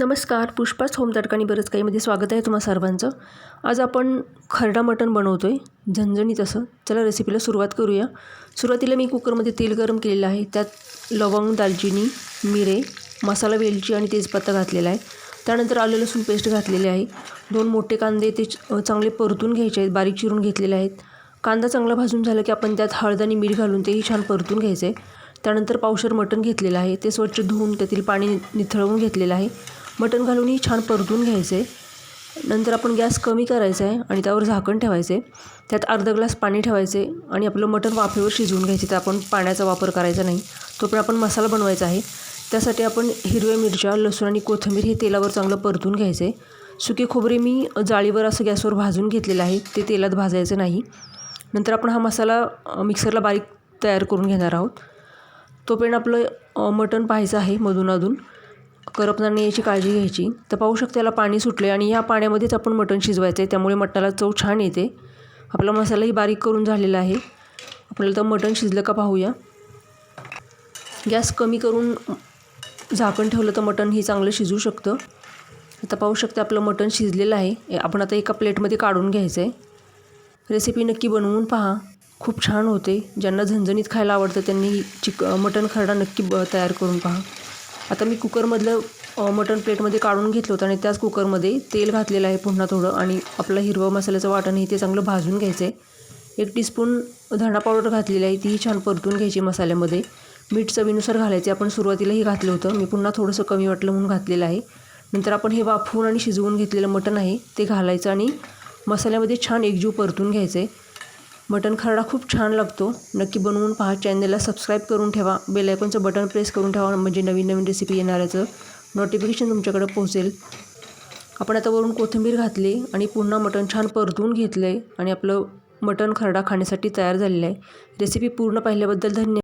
नमस्कार पुष्पाच होम तडकानी बरंच काहीमध्ये म्हणजे स्वागत आहे तुम्हा सर्वांचं. आज आपण खरडा मटण बनवतो आहे झणझणीत असं. चला रेसिपीला सुरुवात करूया. सुरुवातीला मी कुकरमध्ये तेल गरम केलेलं आहे. त्यात लवंग दालचिनी मिरे मसाला वेलची आणि तेजपत्ता घातलेला आहे. त्यानंतर आलं लसूण पेस्ट घातलेले आहे. दोन मोठे कांदे ते च- चांगले परतून घ्यायचे आहेत बारीक चिरून घेतलेले आहेत. कांदा चांगला भाजून झाला की आपण त्यात हळद आणि मीठ घालून तेही छान परतून घ्यायचं. आहे त्यानंतर पावशर मटण घेतलेलं आहे. ते स्वच्छ धुवून त्यातील पाणी निथळवून घेतलेलं आहे. मटण घालूनही छान परतून घ्यायचं. आहे नंतर आपण गॅस कमी करायचा आहे आणि त्यावर झाकण ठेवायचं. आहे त्यात अर्धा ग्लास पाणी ठेवायचं आहे आणि आपलं मटण वाफेवर शिजवून घ्यायचे. तर आपण पाण्याचा वापर करायचा नाही. तो पण आपण मसाला बनवायचा आहे. त्यासाठी आपण हिरव्या मिरच्या लसूण आणि कोथिंबीर हे तेलावर चांगलं परतून घ्यायचं. आहे सुके खोबरे मी जाळीवर असं गॅसवर भाजून घेतलेलं आहे. ते तेलात भाजायचं नाही. नंतर आपण हा मसाला मिक्सरला बारीक तयार करून घेणार आहोत. तोपर्यंत आपलं मटण पाहायचं आहे मधून अधून. करपणार नाही याची काळजी घ्यायची. तर पाहू शकता याला पाणी सुटले आणि या पाण्यामध्येच आपण मटण शिजवायचं आहे त्यामुळे मटणाला चव छान येते. आपला मसालाही बारीक करून झालेला आहे. आपल्याला तर मटण शिजलं का पाहूया. गॅस कमी करून झाकण ठेवलं तर मटण हे चांगलं शिजू शकतं. आता पाहू शकता आपलं मटण शिजलेलं आहे. आपण आता एका प्लेटमध्ये काढून घ्यायचं आहे रेसिपी नक्की बनवून पहा. खूप छान होते. ज्यांना झणझणीत खायला आवडतं त्यांनी चिक मटण खरडा नक्की ब तयार करून पहा. आता मी कुकरमधलं मटण प्लेटमध्ये काढून घेतलं होतं आणि त्याच कुकरमध्ये तेल घातलेलं आहे पुन्हा थोडं आणि आपलं हिरवं मसाल्याचं वाटण हे ते चांगलं भाजून घ्यायचं आहे. एक टीस्पून धणा पावडर घातलेली आहे तीही छान परतून घ्यायची मसाल्यामध्ये. मीठ चवीनुसार घालायचे आपण सुरुवातीलाही घातलं होतं. मी पुन्हा थोडंसं कमी वाटलं म्हणून घातलेलं आहे. नंतर आपण हे वाफवून आणि शिजवून घेतलेलं मटण आहे ते घालायचं आणि मसाल्यामध्ये छान एकजीव परतून घ्यायचं आहे. मटण खरडा खूप छान लागतो. नक्की बनवून पहा. चॅनलला सबस्क्राईब करून ठेवा. बेल आयकॉनचं बटन प्रेस करून ठेवा. म्हणजे नवीन नवीन रेसिपी येणाऱ्याचं नोटिफिकेशन तुमच्याकडे पोहोचेल. आपण आता वरून कोथिंबीर घातली आणि पुन्हा मटण छान परतून घेतलं आहे आणि आपलं मटण खरडा खाण्यासाठी तयार झालेलं आहे. रेसिपी पूर्ण पाहिल्याबद्दल धन्यवाद.